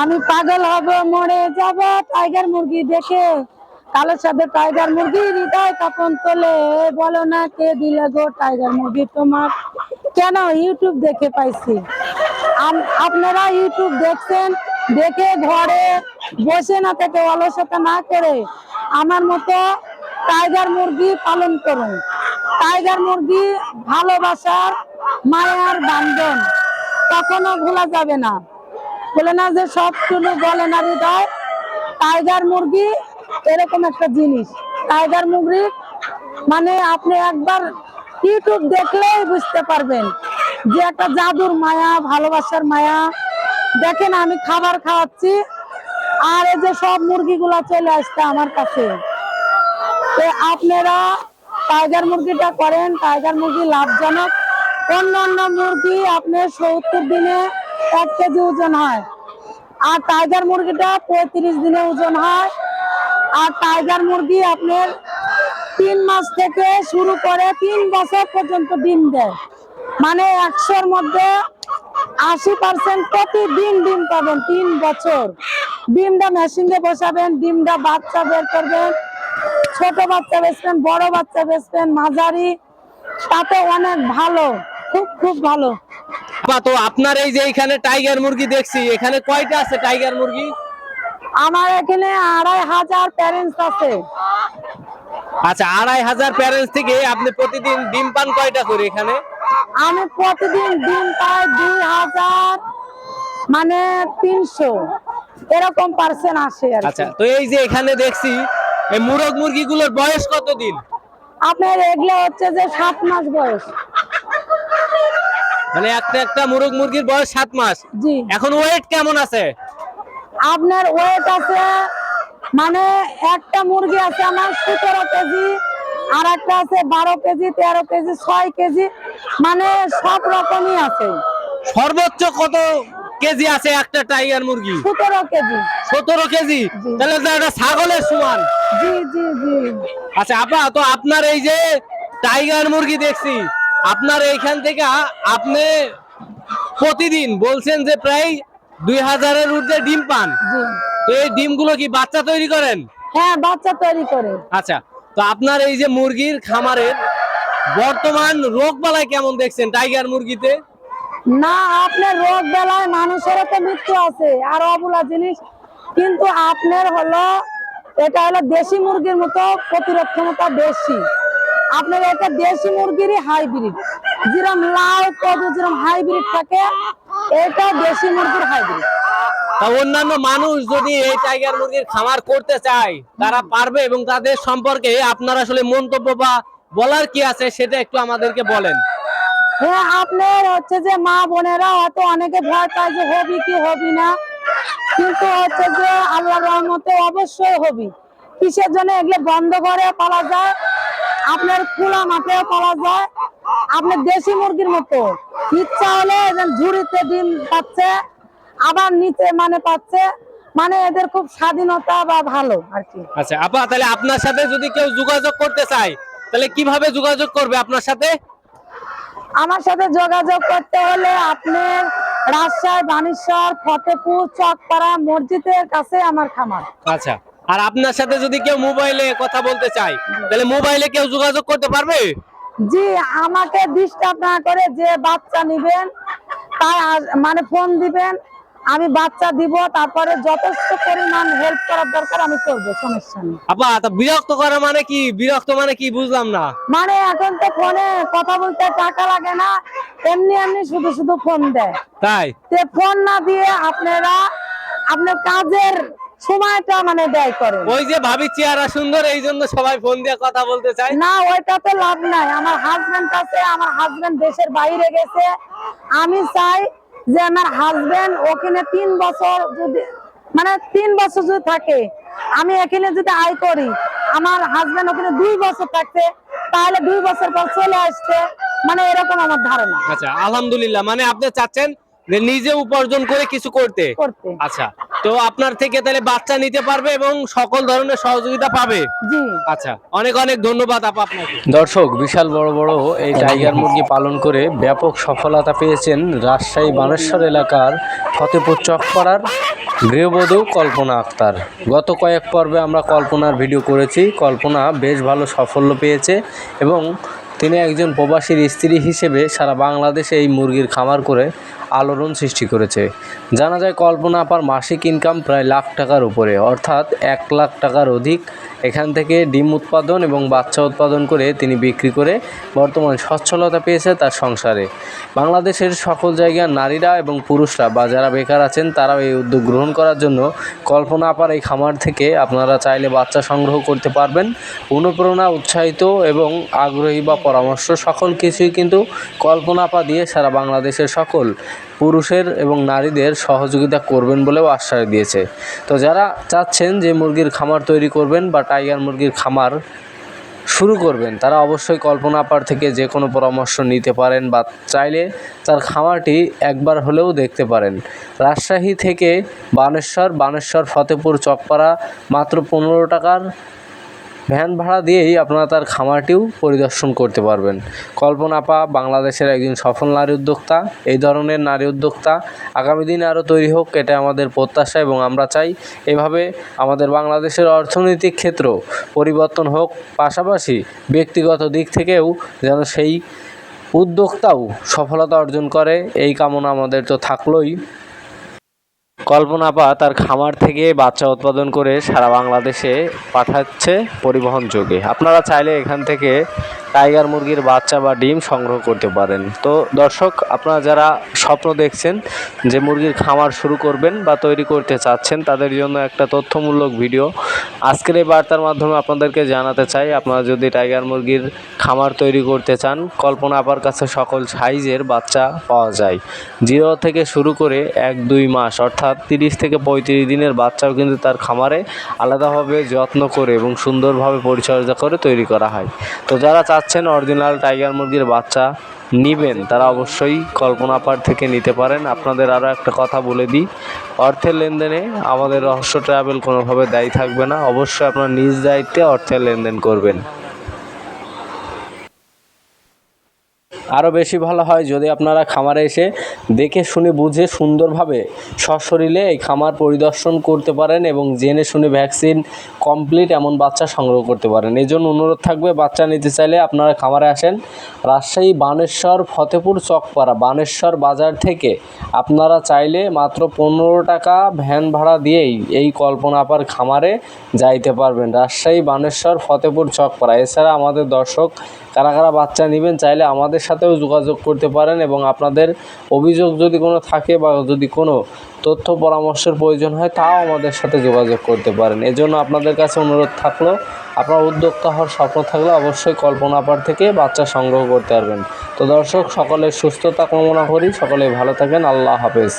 আমি পাগল হব, মরে যাব টাইগার মুরগি দেখে। কালোর সাথে টাইগার মুরগি, হৃদয় কাপন তোলে। বলো না কে দিলে গো টাইগার মুরগি তোমার? কেন ইউটিউব দেখে পাইছি? আপনারা ইউটিউব দেখছেন, দেখে ঘরে বসে না থেকে অলসতা না করে আমার মতো টাইগার মুরগি পালন করুন। টাইগার মুরগি ভালোবাসার মায়ার বান্ধন কখনো ভোলা যাবে না। বলে না যে সব টুলু বলে না হৃদয়। টাইগার মুরগি এরকম একটা জিনিস। টাইগার মুরগি মানে আপনি একবার ইউটিউব দেখলেই বুঝতে পারবেন যে একটা জাদুর মায়া, ভালোবাসার মায়া। দেখেন আমি খাবার খাওয়াচ্ছি আর এই যে সব মুরগিগুলা চলে আসছে আমার কাছে। আপনারা টাইগার মুরগিটা করেন। টাইগার মুরগি লাভজনক। অন্য অন্য মুরগি আপনার সত্তর দিনে এক কেজি ওজন হয়। আর টাইগার মুরগিটা পঁয়ত্রিশ দিনে ওজন হয়। আর টাইগার মুরগি আপনার তিন মাস থেকে শুরু করে তিন বছর পর্যন্ত ডিম দেয়। মানে একশোর মধ্যে আশি পার্সেন্ট প্রতিদিন ডিম পাবেন তিন বছর। ডিমটা মেশিন বসাবেন, ডিমটা বাচ্চা বের করবেন। ছোট বাচ্চা বেচবেন, বড় বাচ্চা বেচবেন, মাঝারি। তাতে অনেক ভালো, খুব খুব ভালো। আপা তো আপনার এই যে এখানে টাইগার মুরগি দেখছি এখানে কয়টা আছে টাইগার মুরগি? আমার এখানে আড়াই হাজার প্যারেন্টস আছে। আচ্ছা আড়াই হাজার প্যারেন্টস থেকে আপনি প্রতিদিন ডিম পান কয়টা করে এখানে? আমি প্রতিদিন ডিম পাই দুই হাজার মানে তিনশো। এরকম পার্সেন্ট আসে আচ্ছা তো এই যে এখানে দেখছি এই মুরগ মুরগিগুলোর বয়স কতদিন? আপনার এগুলো হচ্ছে যে সাত মাস বয়স। মানে একটা একটা মুরগ মুরগির বয়স সাত মাস। জি। এখন ওয়েট কেমন আছে? আপনার ওয়েট আছে মানে একটা মুরগি আছে আমার সতেরো কেজি আর একটা আছে বারো কেজি তেরো কেজি ছয় কেজি মানে সব রকমই আছে। সর্বোচ্চ কত কেজি আছে একটা টাইগার মুরগি? সতেরো কেজি। সতেরো কেজি? তাহলে তো একটা ছাগলের সমান। জি জি জি। আচ্ছা আপা তো আপনার এই যে টাইগার মুরগি দেখছি আপনার এইখান থেকে আপনি প্রতিদিন বলছেন যে প্রায় দুই হাজারের ঊর্ধ্বে ডিম পান। তো এই ডিমগুলো কি বাচ্চা তৈরি করেন? হ্যাঁ বাচ্চা তৈরি করে। আচ্ছা তো আপনার এই যে মুরগির খামারের বর্তমান রোগ বালাই কেমন দেখছেন টাইগার মুরগিতে? না আপনার রোগ বেলায় মানুষেরও তো মৃত্যু আছে আর অবলা জিনিস। কিন্তু আপনার হলো এটা হলো দেশি মুরগির মতো প্রতিরোধ ক্ষমতা বেশি। আপনার এটা দেশি মুরগিরই হাইব্রিড যেরকম লাউ কদু যেরকম হাইব্রিড থাকে এটা দেশি মুরগির হাইব্রিড তা অন্যান্য মানুষ যদি এই টাইগার মুরগির খামার করতে চায় তারা পারবে এবং তাদের সম্পর্কে আপনার আসলে মন্তব্য বা বলার কি আছে সেটা একটু আমাদেরকে বলেন। হ্যাঁ আপনার হচ্ছে যে মা বোনেরা হয়তো অনেকে ভয় পায় যে হবি কি হবি না। কিন্তু হচ্ছে যে আল্লাহ রহমতে অবশ্যই হবি। কিসের জন্য এগুলো বন্ধ করে পালা যায়? আপনার খোলা মাঠেও পালা যায়। আপনার দেশি মুরগির মতো। ইচ্ছা হলে ঝুড়িতে ডিম পাচ্ছে আবার নিচে মানে পাচ্ছে। মানে এদের খুব স্বাধীনতা বা ভালো আর কি। আচ্ছা আপা তাহলে আপনার সাথে যদি কেউ যোগাযোগ করতে চায় তাহলে কীভাবে যোগাযোগ করবে আপনার সাথে? আমার সাথে যোগাযোগ করতে হলে আপনার রাজশাহী বানেশ্বর ফতেপুর চকপাড়া মসজিদের কাছে আমার খামার। আচ্ছা। আর আপনার সাথে যদি কেউ মোবাইলে কথা বলতে চায় তাহলে মোবাইলে কেউ যোগাযোগ করতে পারবে? জি আমাকে ডিস্টার্ব না করে যে বাচ্চা নেবেন তাই মানে ফোন দিবেন আমি বাচ্চা দিব তারপরে যথেষ্ট পরিমাণ হেল্প করার দরকার আমি করব সমস্যা নেই। আপা তা বিরক্ত করা মানে কি? বিরক্ত মানে কি বুঝলাম না। মানে এখন তো ফোনে কথা বলতে টাকা লাগে না এমনি এমনি শুধু শুধু ফোন দেয়। তাই? তে ফোন না দিয়ে আপনারা আপনার কাজের সময়টা মানে ব্যয় করেন। ওই যে ভাবি চেহারা সুন্দর এই জন্য সবাই ফোন দিয়ে কথা বলতে চায়। না ওইটাতে লাভ নাই। আমার হাজবেন্ড আছে আমার হাজবেন্ড দেশের বাইরে গেছে। আমি চাই যে আমার হাজবেন্ড ওখানে তিন বছর যদি মানে তিন বছর যদি থাকে আমি এখানে যদি আয় করি আমার হাজবেন্ড ওখানে দুই বছর থাকতে তাহলে দুই বছর পর চলে আসতে মানে এরকম আমার ধারণা। আচ্ছা আলহামদুলিল্লাহ। মানে আপনি চাচ্ছেন নিজে উপার্জন করে কিছু করতে। করতে। আচ্ছা তো আপনার থেকে তাহলে বাচ্চা নিতে পারবে এবং সকল ধরনের সহযোগিতা পাবে? আচ্ছা অনেক অনেক ধন্যবাদ আপা আপনাকে। দর্শক বিশাল বড় বড় এই টাইগার মুরগি পালন করে ব্যাপক সফলতা পেয়েছেন রাজশাহী বানেশ্বর এলাকার ফতেপুর চকপাড়ার গৃহবধূ কল্পনা আক্তার। গত কয়েক পর্বে আমরা কল্পনার ভিডিও করেছি। কল্পনা বেশ ভালো সাফল্য পেয়েছে এবং তিনি একজন প্রবাসীর স্ত্রী হিসেবে সারা বাংলাদেশে এই মুরগির খামার করে আলোড়ন সৃষ্টি করেছে। জানা যায়, কল্পনা আপার মাসিক ইনকাম প্রায় লাখ টাকার উপরে। অর্থাৎ এক লাখ টাকার অধিক। এখান থেকে ডিম উৎপাদন এবং বাচ্চা উৎপাদন করে তিনি বিক্রি করে বর্তমান সচ্ছলতা পেয়েছে তার সংসারে। বাংলাদেশের সকল জায়গার নারীরা এবং পুরুষরা বা যারা বেকার আছেন, তারাও এই উদ্যোগ গ্রহণ করার জন্য কল্পনা আপার এই খামার থেকে আপনারা চাইলে বাচ্চা সংগ্রহ করতে পারবেন। অনুপ্রেরণা, উৎসাহিত এবং আগ্রহী বা পরামর্শ সকল কিছুই কিন্তু কল্পনা আপা দিয়ে সারা বাংলাদেশের সকল পুরুষের এবং নারীদের সহযোগিতা করবেন বলেও আশ্বাস দিয়েছে। তো যারা চাচ্ছেন যে মুরগির খামার তৈরি করবেন বা টাইগার মুরগির খামার শুরু করবেন, তারা অবশ্যই কল্পনা আপার থেকে যে কোনো পরামর্শ নিতে পারেন বা চাইলে তার খামারটি একবার হলেও দেখতে পারেন। রাজশাহী থেকে বানেশ্বর বানেশ্বর, ফতেপুর, চকপাড়া মাত্র পনেরো টাকার ভ্যান ভাড়া দিয়েই আপনারা তার খামারটিও পরিদর্শন করতে পারবেন। কল্পনা পা বাংলাদেশের একজন সফল নারী উদ্যোক্তা, এই ধরনের নারী উদ্যোক্তা আগামী দিনে আরও তৈরি হোক, এটা আমাদের প্রত্যাশা এবং আমরা চাই এভাবে আমাদের বাংলাদেশের অর্থনৈতিক ক্ষেত্র পরিবর্তন হোক। পাশাপাশি ব্যক্তিগত দিক থেকেও যেন সেই উদ্যোক্তাও সফলতা অর্জন করে, এই কামনা আমাদের তো থাকলোই। কল্পনা পা তার খামার থেকে বাচ্চা উৎপাদন করে সারা বাংলাদেশে পাঠাচ্ছে পরিবহন যোগে। আপনারা চাইলে এখান থেকে টাইগার মুরগির বাচ্চা বা ডিম সংগ্রহ করতে পারেন। তো দর্শক, আপনারা যারা স্বপ্ন দেখছেন যে মুরগির খামার শুরু করবেন বা তৈরি করতে চাচ্ছেন, তাদের জন্য একটা তথ্যমূলক ভিডিও। আজকের এই বার্তার মাধ্যমে আপনাদেরকে জানাতে চাই, আপনারা যদি টাইগার মুরগির খামার তৈরি করতে চান, কল্পনা আপার কাছে সকল সাইজের বাচ্চা পাওয়া যায়। জিরো থেকে শুরু করে এক দুই মাস, অর্থাৎ তিরিশ থেকে পঁয়ত্রিশ দিনের বাচ্চাও কিন্তু তার খামারে আলাদাভাবে যত্ন করে এবং সুন্দরভাবে পরিচর্যা করে তৈরি করা হয়। তো যারা চাচ্ছেন অরিজিনাল টাইগার মুরগির বাচ্চা নিবেন, তারা অবশ্যই কল্পনা পার থেকে নিতে পারেন। আপনাদের আরও একটা কথা বলে দিই, অর্থের লেনদেনে আমাদের রহস্য ট্রাভেল কোনোভাবে দায়ী থাকবে না। অবশ্যই আপনার নিজ দায়িত্বে অর্থের লেনদেন করবেন। আরও বেশি ভালো হয় যদি আপনারা খামারে এসে দেখে শুনে বুঝে সুন্দরভাবে সশরীরে এই খামার পরিদর্শন করতে পারেন এবং জেনে শুনে ভ্যাকসিন কমপ্লিট এমন বাচ্চা সংগ্রহ করতে পারেন। এই জন্য অনুরোধ থাকবে, বাচ্চা নিতে চাইলে আপনারা খামারে আসেন। রাজশাহী, বানেশ্বর, ফতেপুর, চকপাড়া, বানেশ্বর বাজার থেকে আপনারা চাইলে মাত্র পনেরো টাকা ভ্যান ভাড়া দিয়েই এই কল্পনা আপার খামারে যাইতে পারবেন। রাজশাহী, বানেশ্বর, ফতেপুর, চকপাড়া। এছাড়া আমাদের দর্শক, কারা কারা বাচ্চা নেবেন চাইলে আমাদের সাথেও যোগাযোগ করতে পারেন এবং আপনাদের অভিযোগ যদি কোনো থাকে বা যদি কোনো তথ্য পরামর্শের প্রয়োজন হয়, তাও আমাদের সাথে যোগাযোগ করতে পারেন। এজন্য আপনাদের কাছে অনুরোধ থাকল, আপনার উদ্যোক্তা হওয়ার স্বপ্ন থাকলে অবশ্যই কল্পনা পার থেকে বাচ্চা সংগ্রহ করতে পারবেন। তো দর্শক সকলের সুস্থতা কামনা করি, সকলে ভালো থাকেন, আল্লাহ হাফেজ।